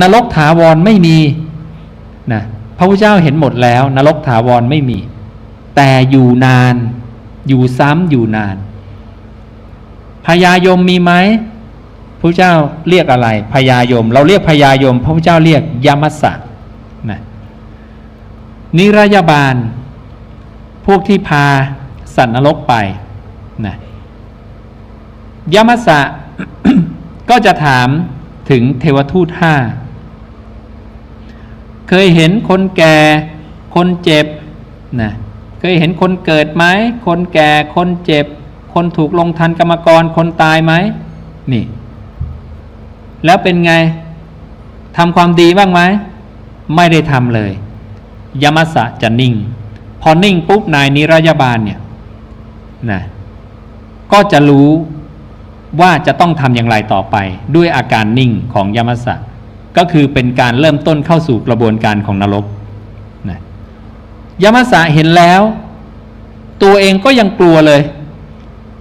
นรกถาวรไม่มีนะพระพุทธเจ้าเห็นหมดแล้ว นรกถาวรไม่มี แต่อยู่นาน อยู่ซ้ำอยู่นานพญายมมีไหมพระเจ้าเรียกอะไรพญายม เราเรียกพญายม พระพุทธเจ้าเรียกยมัสสะนะนิรยาบาล พวกที่พาสัตว์นรกไปนะยมัสสะก็จะถาม ถึงเทวทูตห้าเคยเห็นคนแก่คนเจ็บนะเคยเห็นคนเกิดไหมคนแก่คนเจ็บ คนถูกลงทันกรรมกรคนตายไหมนี่ แล้วเป็นไงทำความดีบ้างไหมไม่ได้ทำเลย ยมัสสะจะนิ่ง พอนิ่งปุ๊บนายนิรยาบาลเนี่ยนะก็จะรู้ ว่าจะต้องทำอย่างไรต่อไป ด้วยอาการนิ่งของยมัสสะก็คือเป็นการเริ่มต้นเข้าสู่กระบวนการของนรกนะยมัสสะเห็นแล้ว ตัวเองก็ยังกลัวเลย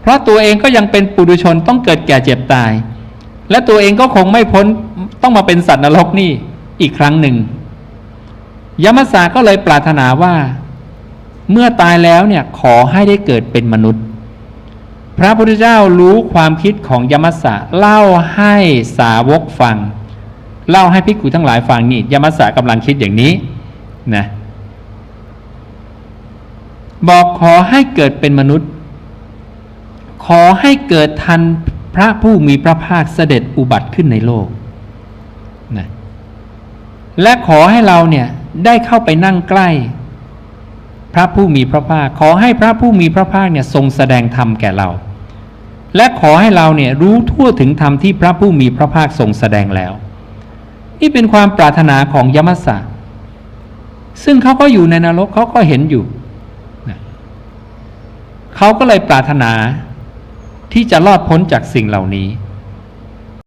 เพราะตัวเองก็ยังเป็นปุถุชนต้องเกิดแก่เจ็บตาย และตัวเองก็คงไม่พ้นต้องมาเป็นสัตว์นรกนี่อีกครั้งหนึ่งยมัสสะก็เลยปรารถนาว่า เมื่อตายแล้วเนี่ยขอให้ได้เกิดเป็นมนุษย์ พระพุทธเจ้ารู้ความคิดของยมัสสะเล่าให้สาวกฟัง เล่าให้ภิกขุทั้งหลายฟังนี่ยมัสสะกำลังคิดอย่างนี้นะบอกขอให้เกิดเป็นมนุษย์ ขอให้เกิดทันพระผู้มีพระภาคเสด็จอุบัติขึ้นในโลกนะและขอให้เราเนี่ยได้เข้าไปนั่งใกล้ พระผู้มีพระภาค ขอให้พระผู้มีพระภาคเนี่ยทรงแสดงธรรมแก่เรา และขอให้เราเนี่ยรู้ทั่วถึงธรรมที่พระผู้มีพระภาคทรงแสดงแล้ว นี่เป็นความปรารถนาของยมัสสะซึ่งเขาก็อยู่ในนรกเขาก็เห็นอยู่เขาก็เลยปรารถนาที่จะรอดพ้นจากสิ่งเหล่านี้